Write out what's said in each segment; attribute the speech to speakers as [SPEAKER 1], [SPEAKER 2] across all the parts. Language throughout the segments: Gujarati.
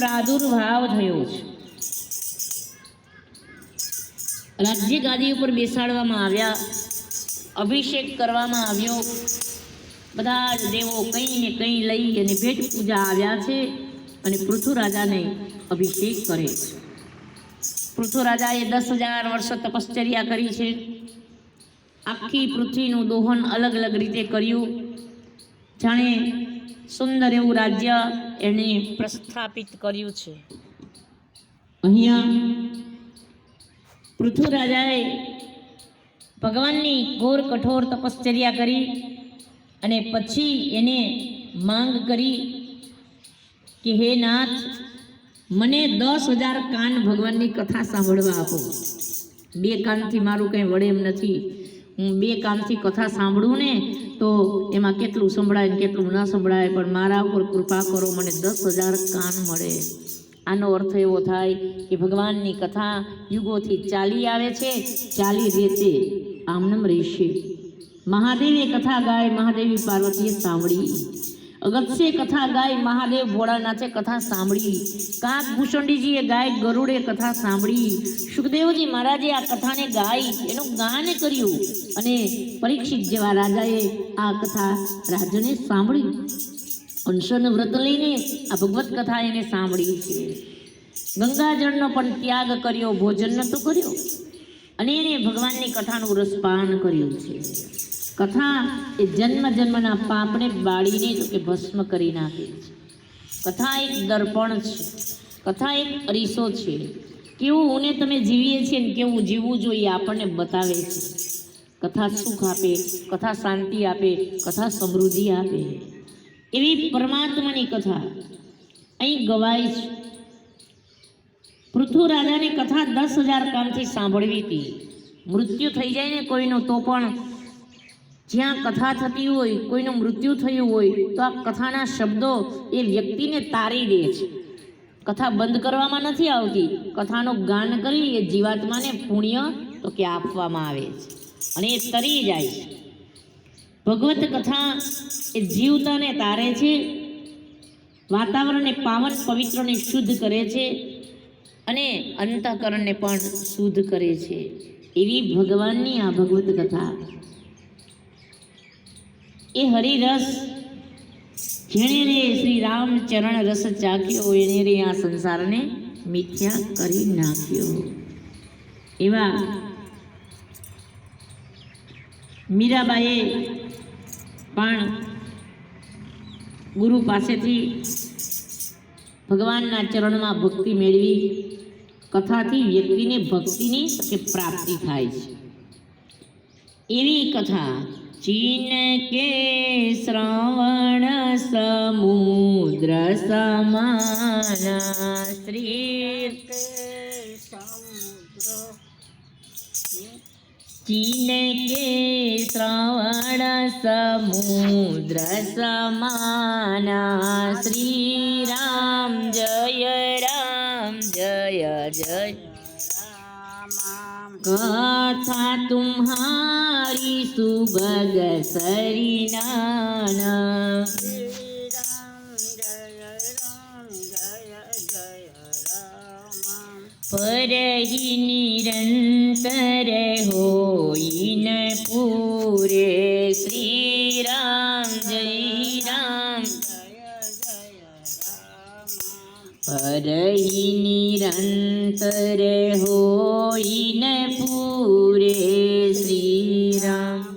[SPEAKER 1] પ્રાદુર્ભાવ થયો છે. રાજ્ય ગાદી ઉપર બેસાડવામાં આવ્યા, અભિષેક કરવામાં આવ્યો. બધા જ દેવો કંઈ ને કંઈ લઈ અને ભેટ પૂજા આવ્યા છે અને પૃથ્વીરાજાને અભિષેક કરે છે. પૃથ્વીરાજાએ દસ હજાર વર્ષ તપશ્ચર્યા કરી છે. આખી પૃથ્વીનું દોહન અલગ અલગ રીતે કર્યું. જાણે સુંદર એવું રાજ્ય એણે પ્રસ્થાપિત કર્યું છે. અહીંયા પૃથ્વીરાજાએ ભગવાનની ઘોર કઠોર તપશ્ચર્યા કરી અને પછી એને માંગ કરી કે, હે નાથ, મને દસ હજાર કાન ભગવાનની કથા સાંભળવા આપો. બે કાનથી મારું કંઈ વડે એમ નથી. હું બે કાનથી કથા સાંભળું ને, તો એમાં કેટલું સંભળાય કેટલું ન સંભળાય, પણ મારા ઉપર કૃપા કરો, મને દસ હજાર કાન મળે. આનો અર્થ એવો થાય કે ભગવાનની કથા યુગોથી ચાલી આવે છે, ચાલી રહેશે, આમનમ રહેશે. મહાદેવે કથા ગાય મહાદેવી પાર્વતીએ સાંભળી. અગત્ય કથા ગાય મહાદેવ ભોળાનાથે કથા સાંભળી. કાક ભૂષણજીએ ગાય ગરુડે કથા સાંભળી. સુખદેવજી મહારાજે આ કથાને ગાઈ, એનું ગાન કર્યું અને પરીક્ષિત જેવા રાજાએ આ કથા રાજને સાંભળી. અંશન વ્રત લઈને આ ભગવત કથા એને સાંભળી છે. ગંગાજળનો પણ ત્યાગ કર્યો, ભોજન નહોતો કર્યો અને એને ભગવાનની કથાનું રસપાન કર્યું છે. કથા એ જન્મ જન્મના પાપને બાળીને તો કે ભસ્મ કરી નાખે છે. કથા એક દર્પણ છે. કથા એક અરીસો છે. કેવું હું તમે જીવીએ છીએ ને કેવું જીવવું જોઈએ આપણને બતાવે છે. કથા સુખ આપે, કથા શાંતિ આપે, કથા સમૃદ્ધિ આપે. એવી પરમાત્માની કથા અહીં ગવાય છે. પૃથ્વી રાજાની કથા દસ હજાર કામથી સાંભળવી હતી. મૃત્યુ થઈ જાય ને કોઈનું તો પણ જ્યાં કથા થતી હોય, કોઈનું મૃત્યુ થયું હોય, તો આ કથાના શબ્દો એ વ્યક્તિને તારી દે છે. કથા બંધ કરવામાં નથી આવતી. કથાનું ગાન કરી એ જીવાત્માને પુણ્ય તો કે આપવામાં આવે છે. અને એ તરી જાય છે. ભગવત કથા એ જીવતાને તારે છે. વાતાવરણને પાવન પવિત્રને શુદ્ધ કરે છે. અને અંતઃકરણને પણ શુદ્ધ કરે છે. એવી ભગવાનની આ ભગવત કથા. એ હરિરસ. જેણે શ્રી રામ ચરણ રસ ચાખ્યો એને રે આ સંસારને મિથ્યા કરી નાખ્યો. એવા મીરાબાઈએ પણ ગુરુ પાસેથી ભગવાનના ચરણમાં ભક્તિ મેળવી. કથાથી વ્યક્તિને ભક્તિની પ્રાપ્તિ થાય છે. એવી કથા ચીન કે શ્રવણ સમુદ્ર સમાના શ્રી ચીન કે શ્રવણ સમુદ્ર સમાના શ્રી રામ જય રામ જય જય કથા તુમ્હા સુભગ સરિના પરહી નિરંતર હોઈન પૂરે શ્રી રામ. જય રામ પરહી નિરંતર હોઈન રામ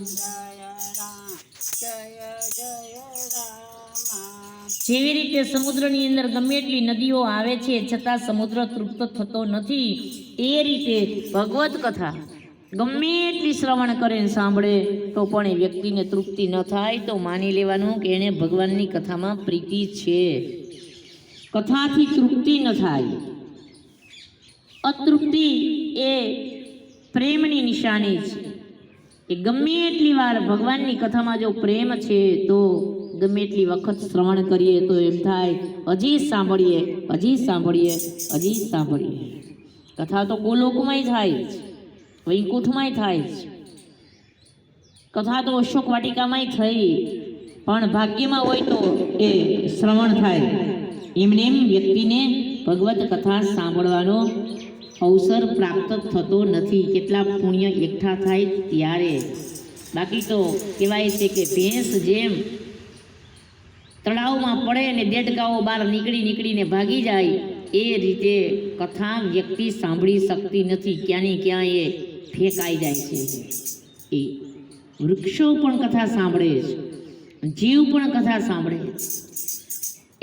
[SPEAKER 1] જેવી રીતે સમુદ્રની અંદર ગમે એટલી નદીઓ આવે છે, છતાં સમુદ્ર તૃપ્ત થતો નથી, એ રીતે ભગવત કથા ગમે એટલી શ્રવણ કરે સાંભળે, તો પણ એ વ્યક્તિને તૃપ્તિ ન થાય, તો માની લેવાનું કે એને ભગવાનની કથામાં પ્રીતિ છે. કથાથી તૃપ્તિ ન થાય. અતૃપ્તિ એ પ્રેમની નિશાની છે. કે ગમે એટલી વાર ભગવાનની કથામાં જો પ્રેમ છે, તો ગમે એટલી વખત શ્રવણ કરીએ તો એમ થાય હજી સાંભળીએ હજી સાંભળીએ હજી સાંભળીએ. કથા તો ગોલોકમાંય થાય વૈકુંઠમાંય થાય કથા તો અશોક વાટિકામાંય થઈ, પણ ભાગ્યમાં હોય તો એ શ્રવણ થાય. એમને એમ વ્યક્તિને ભગવત કથા સાંભળવાનો અવસર પ્રાપ્ત થતો નથી. કેટલા પુણ્ય એકઠા થાય ત્યારે. બાકી તો કહેવાય છે કે ભેંસ જેમ તળાવમાં પડે અને દેડકાઓ બહાર નીકળી નીકળીને ભાગી જાય, એ રીતે કથા વ્યક્તિ સાંભળી શકતી નથી. ક્યાંની ક્યાં એ ફેંકાઈ જાય છે. એ વૃક્ષો પણ કથા સાંભળે છે. જીવ પણ કથા સાંભળે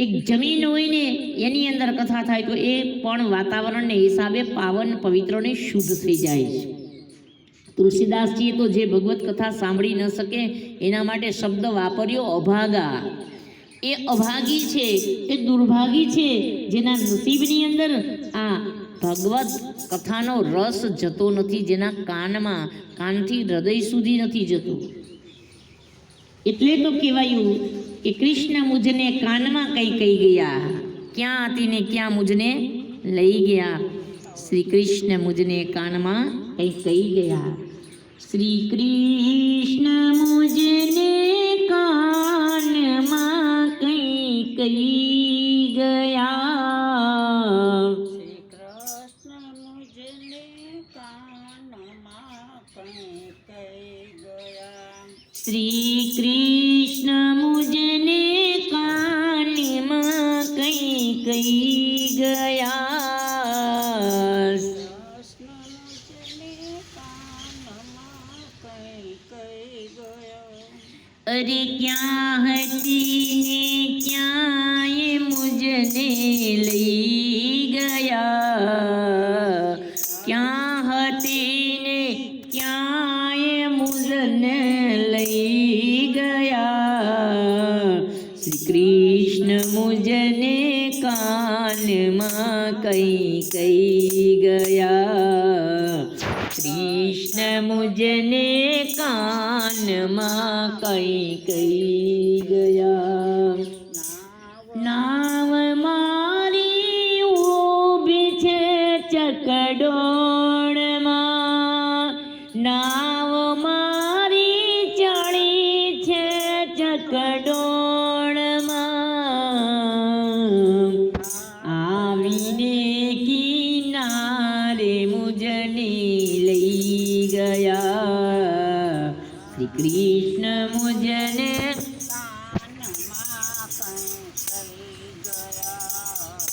[SPEAKER 1] એક જમીન હોય ને એની અંદર કથા થાય તો એ પણ વાતાવરણને હિસાબે પાવન પવિત્ર અને શુદ્ધ થઈ જાય છે. તુલસીદાસજીએ તો જે ભગવત કથા સાંભળી ન શકે એના માટે શબ્દ વાપર્યો અભાગા. એ અભાગી છે, એ દુર્ભાગી છે, જેના નસીબની અંદર આ ભગવત કથાનો રસ જતો નથી, જેના કાનમાં, કાનથી હૃદય સુધી નથી જતો. એટલે તો કહેવાયું કે કૃષ્ણ મુજને કાનમાં કઈ કઈ ગયા. ક્યાં હતી ક્યાં મુજને લઈ ગયા? શ્રી કૃષ્ણ મુજને કાનમાં કઈ કઈ ગયા. શ્રી કૃષ્ણ મુજને કાનમાં કઈ કઈ
[SPEAKER 2] શ્રી કૃષ્ણ મુજને કાનમાં કઈ કઈ ગયા.
[SPEAKER 1] અરે ક્યાં હતી ને ક્યાંય મુજને લઈ ગયા? ક્યાં હતી ને ક્યાંય મુજને કાનમાં કઈ કઈ ગયા. નાવ મારી ઊભી છે ચકડોળમાં નાવ મારી ચડી છે ચકડોળમાં આવીને કિનારે મુજને લઈ ગયા શ્રી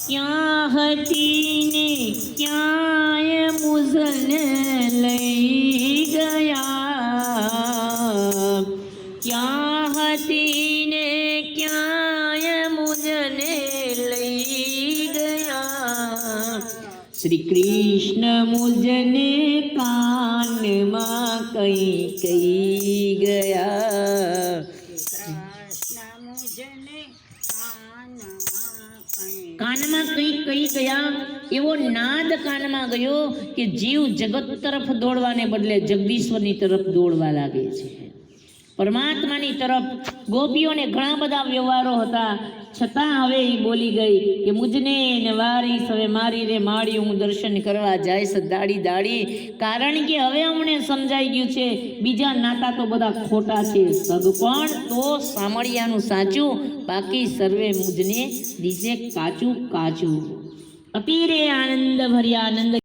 [SPEAKER 1] ક્યાં હતી ને ક્યાંય મુઝન લઈ ગયા ક્યાં હતી ને ક્યાંય મુઝને લઈ ગયા શ્રી કૃષ્ણ મુજને કાનમાં કઈ કઈ ગયા
[SPEAKER 2] કાનમાં કઈ
[SPEAKER 1] કઈ ગયા એવો નાદ કાનમાં ગયો કે જીવ જગત તરફ દોડવાને બદલે જગદીશ્વરની તરફ દોડવા લાગે છે. પરમાત્માની તરફ ગોપીઓને ઘણા બધા વ્યવહારો હતા. છતાં હવે એ બોલી ગઈ કે મુજને ને વારી હવે મારી રે માળી હું દર્શન કરવા જાય દાડી દાડી. કારણ કે હવે અમને સમજાઈ ગયું છે, બીજા નાતા તો બધા ખોટા છે. સગપણ તો સામળિયાનું સાચું, બાકી સર્વે મુજને દિશે કાચું કાચું. અતિરે આનંદ ભર્યા આનંદ